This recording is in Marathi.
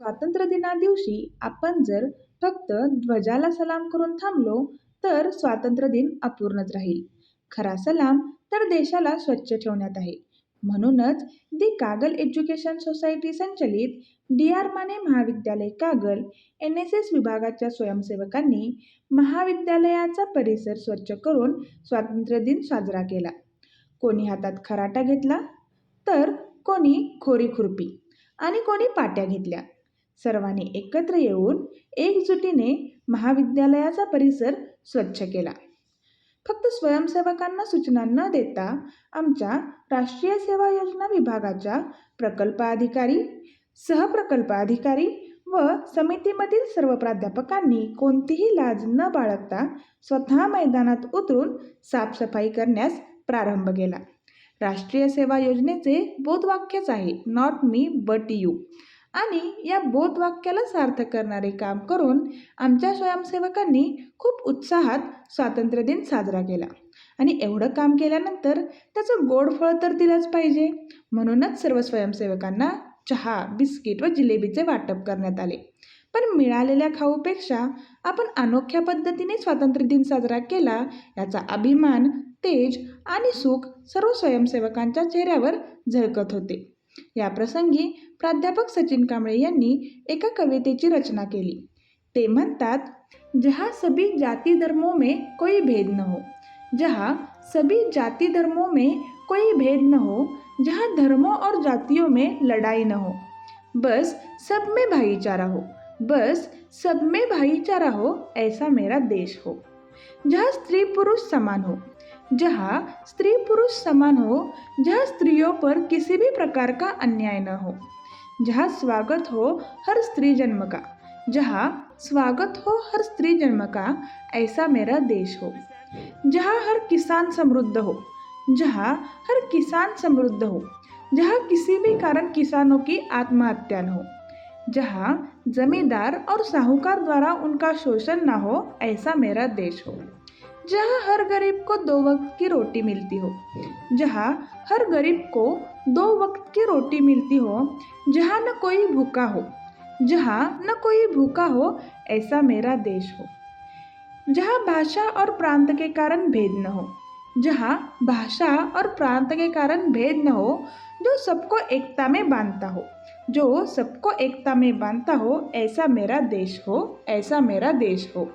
स्वातंत्र्य दिवशी आपण जर फक्त ध्वजाला सलाम करून थांबलो तर स्वातंत्र्य दिन अपूर्णच राहील. खरा सलाम तर देशाला स्वच्छ ठेवण्यात आहे. म्हणूनच दी कागल एज्युकेशन सोसायटी संचलित डी. आर. माने महाविद्यालय कागल एन एस एस विभागाच्या स्वयंसेवकांनी महाविद्यालयाचा परिसर स्वच्छ करून स्वातंत्र्य दिन साजरा केला. कोणी हातात खराटा घेतला तर कोणी खोरी खुरपी आणि कोणी पाट्या घेतल्या. सर्वांनी एकत्र येऊन एकजुटीने महाविद्यालयाचा परिसर स्वच्छ केला. फक्त स्वयंसेवकांना सूचना न देता आमच्या राष्ट्रीय सेवा योजना विभागाच्या प्रकल्प अधिकारी, सहप्रकल्प अधिकारी व समितीमधील सर्व प्राध्यापकांनी कोणतीही लाज न बाळगता स्वतः मैदानात उतरून साफसफाई करण्यास प्रारंभ केला. राष्ट्रीय सेवा योजनेचे बोधवाक्यच आहे नॉट मी बट यू आणि या बोधवाक्याला सार्थ करणारे काम करून आमच्या स्वयंसेवकांनी खूप उत्साहात स्वातंत्र्य दिन साजरा केला. आणि एवढं काम केल्यानंतर त्याचं गोड फळ तर दिलंच पाहिजे. म्हणूनच सर्व स्वयंसेवकांना चहा, बिस्किट व जिलेबीचे वाटप करण्यात आले. पण मिळालेल्या खाऊपेक्षा आपण अनोख्या पद्धतीने स्वातंत्र्य दिन साजरा केला याचा अभिमान, तेज आणि सुख सर्व स्वयंसेवकांच्या चेहऱ्यावर झळकत होते. याप्रसंगी प्राध्यापक सचिन कांबळे यांनी एका कवितेची रचना केली. ते म्हणतात जहाँ सभी जाति धर्मों में कोई भेद न हो, जहाँ सभी जाति धर्मों में कोई भेद न हो, जहाँ धर्मों और जातियों में लड़ाई न हो, बस सब में भाईचारा हो, बस सब में भाईचारा हो ऐसा मेरा देश हो. जहाँ स्त्री पुरुष समान हो, जहाँ स्त्री पुरुष समान हो, जहाँ स्त्रियों पर किसी भी प्रकार का अन्याय न हो, जहाँ स्वागत हो हर स्त्री जन्म का, जहाँ स्वागत हो हर स्त्री जन्म का ऐसा मेरा देश हो. जहाँ हर किसान समृद्ध हो, जहाँ हर किसान समृद्ध हो, जहाँ किसी भी कारण किसानों की आत्महत्या न हो, जहाँ जमींदार और साहूकार द्वारा उनका शोषण न हो ऐसा मेरा देश हो. जहाँ हर गरीब को दो वक्त की रोटी मिलती हो, जहाँ हर गरीब को दो वक्त की रोटी मिलती हो, जहाँ न कोई भूखा हो, जहाँ न कोई भूखा हो ऐसा मेरा देश हो. जहाँ भाषा और प्रांत के कारण भेद न हो, जहाँ भाषा और प्रांत के कारण भेद न हो, जो सबको एकता में बांधता हो, जो सबको एकता में बांधता हो ऐसा मेरा देश हो, ऐसा मेरा देश हो.